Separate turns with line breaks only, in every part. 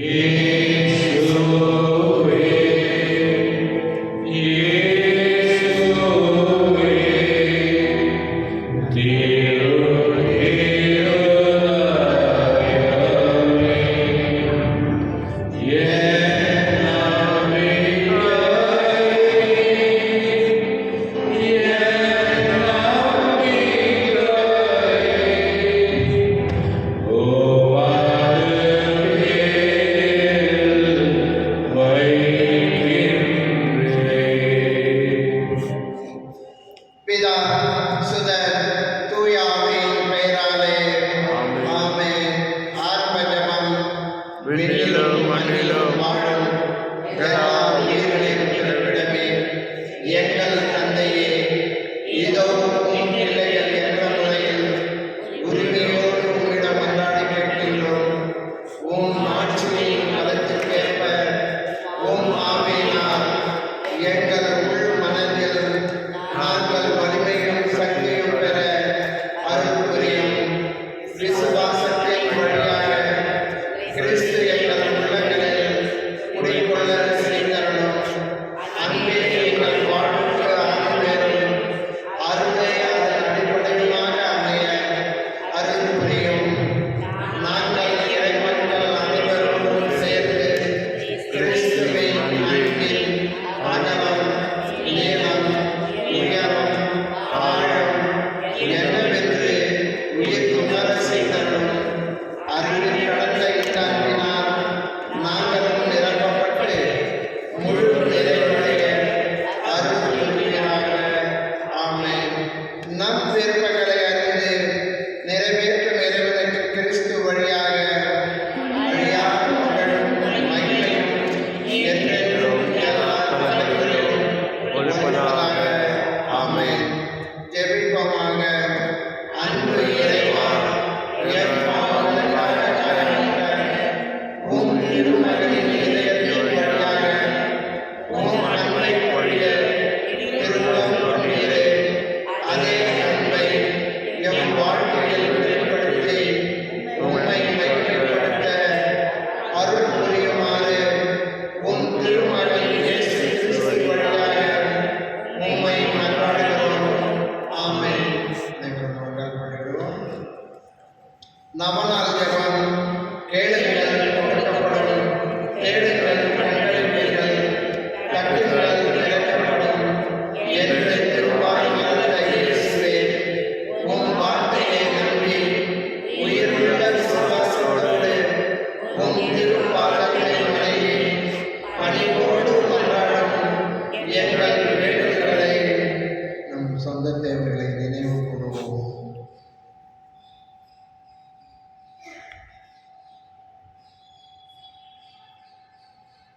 It's the way.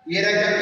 Y era ya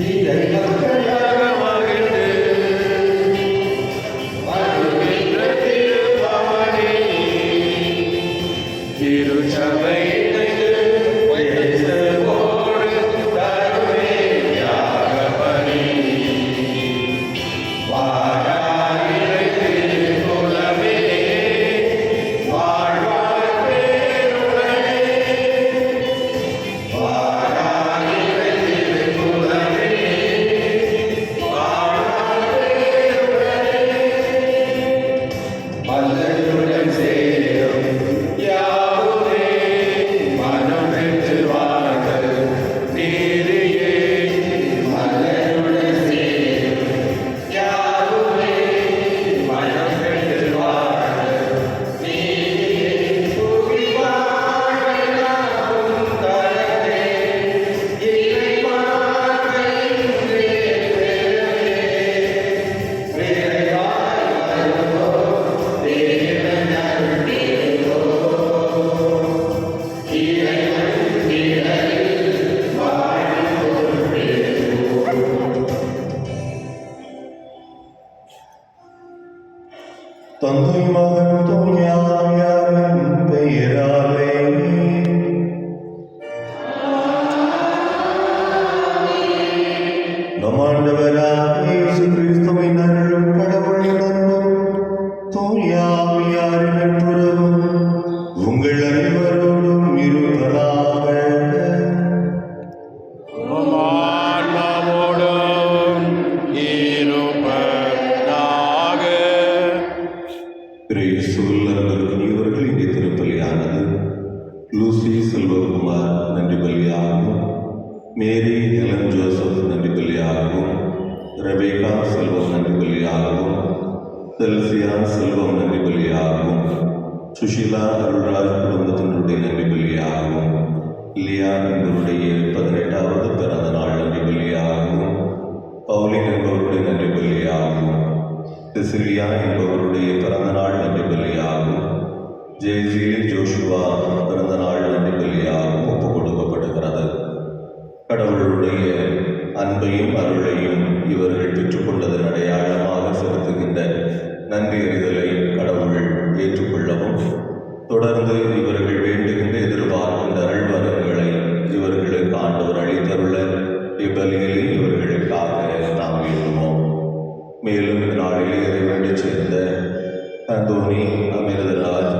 ఈ దైవ
கிரேசுவில் அன்பருக்கு இவர்கள் இங்கே திருப்பலியானது லூசி செல்வகுமார் நன்றி பலியாகவும் மேரி ஹெலன் ஜோசப் நன்றி பலியாகவும் ரெபேகா செல்வம் நன்றி பலியாகவும் செல்சியா செல்வம் நன்றி பலியாகவும் சுஷீலா அருள்ராஜ் குடும்பத்தினருடைய நன்றி பலியாகவும் லியா என்பவருடைய பதினெட்டாவது பிறந்த நாள் நன்றி பலியாகவும் பவுலின் என்பவருடைய நன்றி பலியாகவும் சிசிலியா என்பவருடைய தொடர்ந்து இவர்கள் வேண்டுகின்ற எதிர்பார்க்கின்ற அருள்வரங்களை இவர்களுக்கு ஆண்டவர் அளித்தருள இவ்வழியிலே இவர்களுக்காக நாம் வேண்டுவோம். மேலும் இந்த நாளிலே சேர்ந்த அந்தோனி அமிர்தராஜ்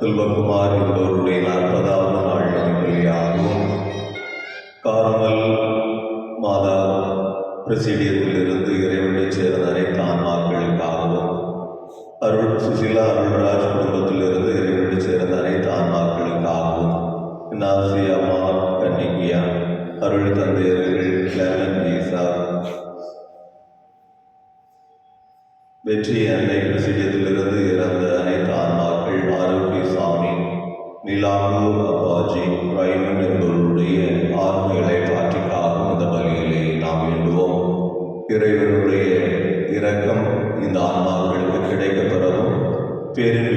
செல்வகுமார் என்பவருடைய நாற்பதாவது நாள் நினைவுகளையாகவும் கார்மல் மாதா பிரசிடியத்திலிருந்து இறைவனை சேர்ந்த அனைத்து ஆன்மாக்களுக்காகவும் அருள் சுசிலா அருள்ராஜ் குடும்பத்திலிருந்து இறைவன் நாசி கன்னிகியா அருள் தந்தையர்கள் கிளமன் ஈசா வெற்றி அன்னை பிரசிடத்திலிருந்து இறந்த அனைத்து ஆன்மாக்கள் ஆரோக்கிய சாமி நிலாமூர் அப்பாஜி ரைமன் என்பவருடைய ஆன்மைகளை பாற்றிக்காகும் இந்த பலியிலே நாம் வேண்டுவோம். இறைவனுடைய இரக்கம் இந்த ஆன்மாக்களுக்கு கிடைக்கப்பெறவும் பெறவும்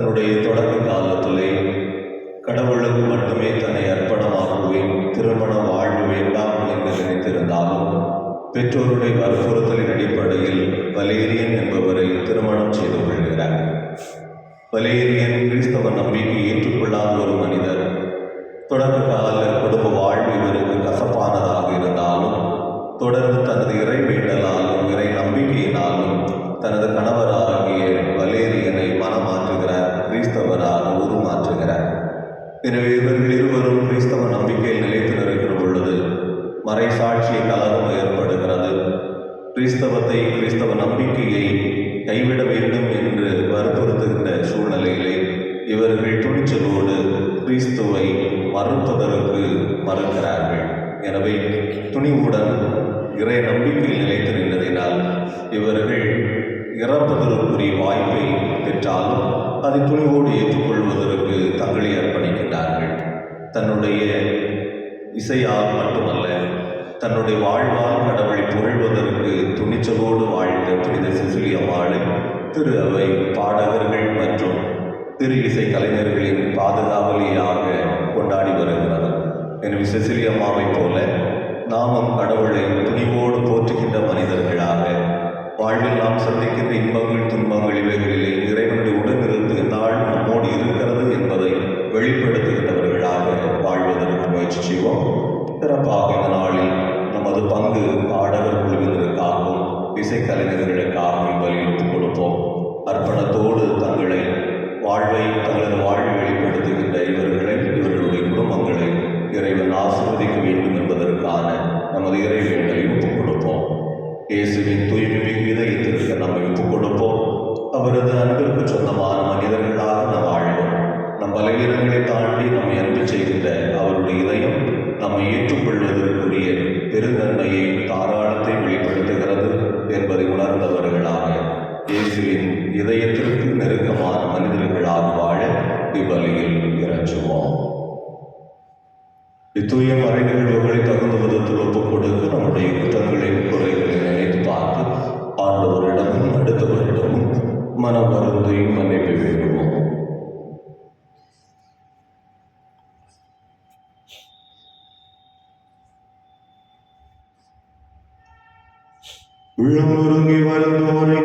தன்னுடைய தொடக்க காலத்திலே கடவுளுக்கு மட்டுமே தன்னை அர்ப்பணமாக்குவேன் திருமண வாழ்வு வேண்டாம் என்று நினைத்திருந்தாலும் பெற்றோருடைய வற்புறுத்தலின் அடிப்படையில் வலேரியன் என்பவரை திருமணம் செய்து கொள்கிறார். வலேரியன் கிறிஸ்தவ நம்பிக்கை ஏற்றுக்கொள்ளாத ஒரு மனிதர் தொடக்க கால குடும்ப வாழ்வு இவருக்கு கசப்பானதாக இருந்தாலும் தொடர்ந்து தனது இறை வேண்டலாலும் இறை நம்பிக்கையினாலும் தனது கணவராகிய வலேரியன் கிறிஸ்தவராக உருமாற்றுகிறார். எனவே இவர்கள் இருவரும் கிறிஸ்தவ நம்பிக்கையில் நிலைத்து நிற்கிற பொழுது மறைசாட்சியை கலரும் ஏற்படுகிறது. கிறிஸ்தவத்தை கிறிஸ்தவ நம்பிக்கையை கைவிட வேண்டும் என்று வற்புறுத்துகின்ற சூழ்நிலையிலே இவர்கள் துணிச்சலோடு கிறிஸ்துவை மறுப்பதற்கு மறுக்கிறார்கள். எனவே துணிவுடன் இறை நம்பிக்கையில் நிலைத்திருந்ததினால் இவர்கள் இறப்பதற்குரிய வாய்ப்பை பெற்றாலும் அதை துணிவோடு ஏற்றுக்கொள்வதற்கு தங்களை அர்ப்பணிக்கின்றார்கள். தன்னுடைய இசையால் மட்டுமல்ல தன்னுடைய வாழ்வால் கடவுளை புகழ்வதற்கு துணிச்சலோடு வாழ்ந்த புனித சிசிலியம்மாளை திரு அவை பாடகர்கள் மற்றும் திரு இசை கலைஞர்களின் பாதுகாவலியாக கொண்டாடி வருகிறது. எனவே செசிலியம்மாவைப் போல நாமும் கடவுளை துணிவோடு போற்றுகின்ற மனிதர்களாக வாழ்வில் நாம் சந்திக்கின்ற இன்பங்கள் துன்பங்கள் இவைகளிலே இறைவனுடைய உடனிருந்து நாள் நம்மோடு இருக்கிறது என்பதை வெளிப்படுத்துகின்றவர்களாக வாழ்வதற்கு முயற்சி செய்வோம். சிறப்பாக இந்த நாளில் நமது பங்கு பாடகர் குழுவினருக்காகவும் இசைக்கலைஞர்களுக்காகவும் வலியுறுத்தி கொடுப்போம். அர்ப்பணத்தோடு தங்களை வாழ்வை தங்களது வாழ்வை வெளிப்படுத்துகின்ற இவர்களை இவர்களுடைய குடும்பங்களை இறைவன் ஆசீர்வதிக்க வேண்டும் என்பதற்கான நமது இறைவேண்டலை ஒப்புக் கொடுப்போம். இயேசுவின் தூய்மை அவரது சொந்தமான மனிதர்களாக நாம் வாழ்வோம். நம் பலவீனங்களை தாண்டி நம்மை அன்பு செய்கின்ற அவருடைய இதயம் நம்மை ஏற்றுக்கொள்வதற்குரிய பெருந்தன்மையை தாராளத்தை வெளிப்படுத்துகிறது என்பதை உணர்ந்தவர்களாக இயேசுவின் இதயத்திற்கு நெருக்கமான மனிதர்களாக வாழ இவ்வழியில் இறச்சுவோம் இத்தூய மறை நிகழ்வுகளை தகுந்த விதத்தில் ஒப்புக் கொடுக்க நம்முடைய குற்றங்களை குறைகளை நினைத்து பார்த்து ஆண்டவரிடமும் அடுத்தவரிடமும் மன வருந்தை மன்னிப்பு வேண்டுவோம் உள்ளமுருங்கி வருந்தோரை